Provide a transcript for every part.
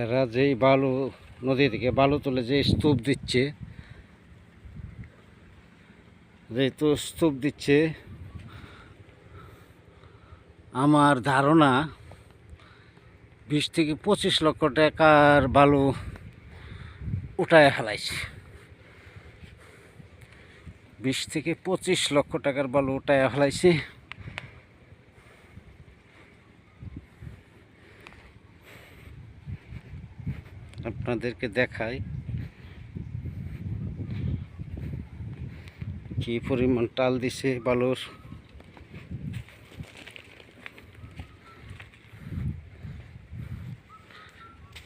এরা যেই বালু নদী থেকে বালু তুলে যে স্তূপ দিচ্ছে যেহেতু স্তূপ দিচ্ছে, আমার ধারণা বিশ থেকে পঁচিশ লক্ষ টাকার বালু উঠায় ফেলাইছে। বিশ থেকে পঁচিশ লক্ষ টাকার বালু উঠায় ফেলাইছে। আপনাদেরকে দেখাই কি পরিমাণ টাল দিছে বালুর।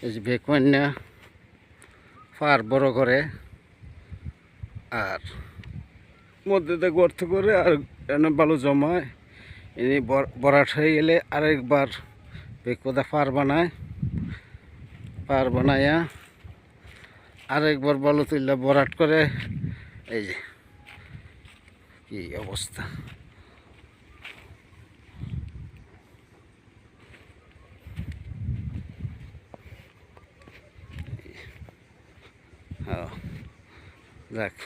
এই যে বেকমান্যা ফার বড় করে আর মধ্যে গর্ত করে আর এনে বালু জমায়। এনে বরাট হয়ে গেলে আরেকবার বেকোদা ফার বানায়। পার বানায়া আরেকবার বালু তুললে বরাট করে, এই যে, কি অবস্থা? যাক,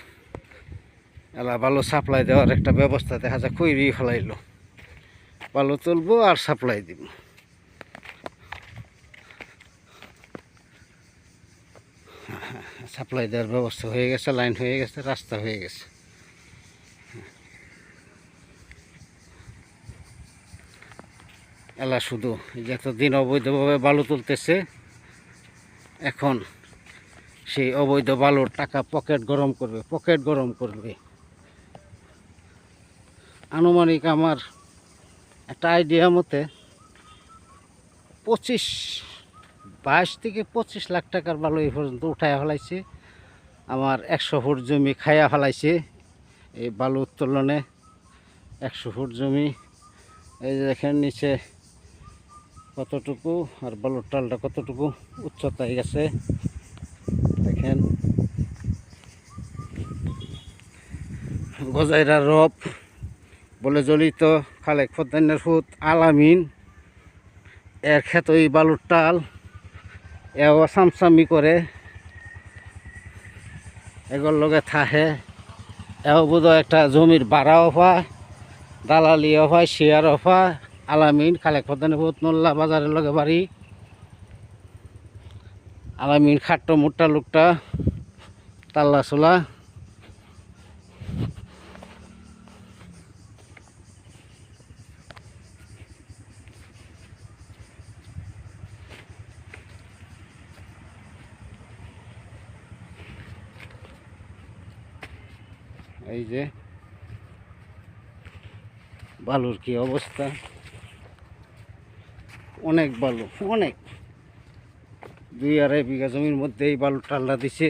এলা বালু সাপ্লাই দেওয়ার একটা ব্যবস্থা দেখা যায় কইরি ফেলাইলো। বালু তুলবো আর সাপ্লাই দিব। সাপ্লাই দেওয়ার ব্যবস্থা হয়ে গেছে, লাইন হয়ে গেছে, রাস্তা হয়ে গেছে। এলা শুধু এতদিন অবৈধভাবে বালু তুলতেছে, এখন সেই অবৈধ বালুর টাকা পকেট গরম করবে, পকেট গরম করবে। আনুমানিক আমার একটা আইডিয়া মতে পঁচিশ বাইশ থেকে পঁচিশ লাখ টাকার বালু এই পর্যন্ত উঠায় ফেলাইছে। আমার একশো ফুট জমি খাইয়া ফেলাইছে এই বালু উত্তোলনে। একশো ফুট জমি, এই যে দেখেন নিচে কতটুকু আর বালুর টালটা কতটুকু উচ্চতায় গেছে। দেখেন গজাইরা রব বলে জলিত খালেক ফদ্দানের ফুত আলামিন। এর ক্ষেত ওই বালুর টাল। এও সামসামি করে এগুলোর লগে থাহে। এও বোধ একটা জমির ভাড়াও পায় দালালিও পায় শেয়ারও পায় আলামিন খালেক বহুত নোল্লা বাজারের লগে বাড়ি আলামিন খাট্ট মোটা লোকটা তাল্লা চোলা। এই যে বালুর কি অবস্থা? অনেক বালু, অনেক। দুই আড়াই বিঘা জমির মধ্যে এই বালু টাল্লা দিছে।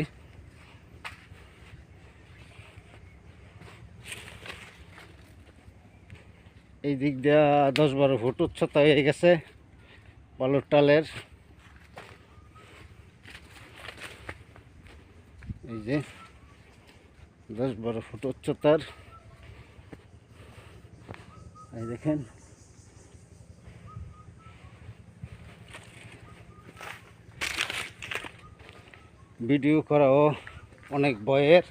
এই দিক দিয়া দশ বারো ফুট উচ্চতা হয়ে গেছে বালুর টালের এই যে দশ বারো ফুট উচ্চতার এই দেখেন। ভিডিও করাও অনেক বয়ের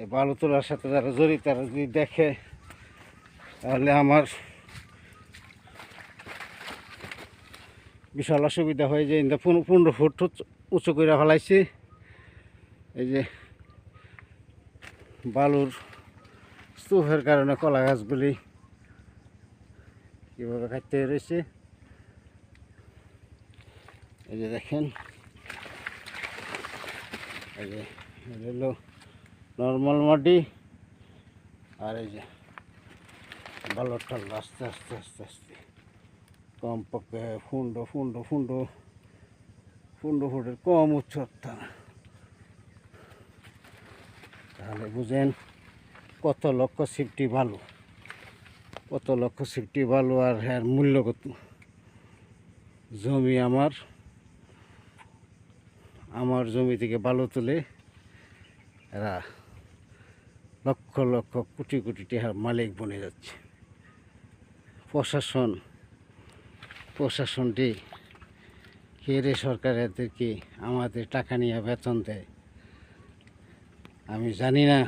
এই বালু তোলার সাথে যারা জড়িত, তারা যদি দেখে, তাহলে আমার বিশাল অসুবিধা হয়ে যায়। পনেরো ফুট উঁচু করে ফেলাইছি। এই যে বালুর স্তূপের কারণে কলা গাছগুলি কীভাবে খাইতে রয়েছে। এই যে দেখেন, এই যে হলো নর্মাল মাটি, আর এই যে বালুর টাল আস্তে আস্তে আস্তে আস্তে কমপক্ষে ফুন্ড ফুন্ড ফুন্ড ফুন্ড ফুটের কম উচ্চতা। তাহলে বুঝেন কত লক্ষ সিফটি ভালো। কত লক্ষ সিফটি ভালো আর এর মূল্য কত? জমি আমার আমার জমি থেকে ভালো তুলে এরা লক্ষ লক্ষ কোটি কোটি টাকার মালিক বনে যাচ্ছে। প্রশাসন, প্রশাসনটি কে রে সরকার এদেরকে আমাদের টাকা নিয়ে বেতন দেয়? আমি জানি না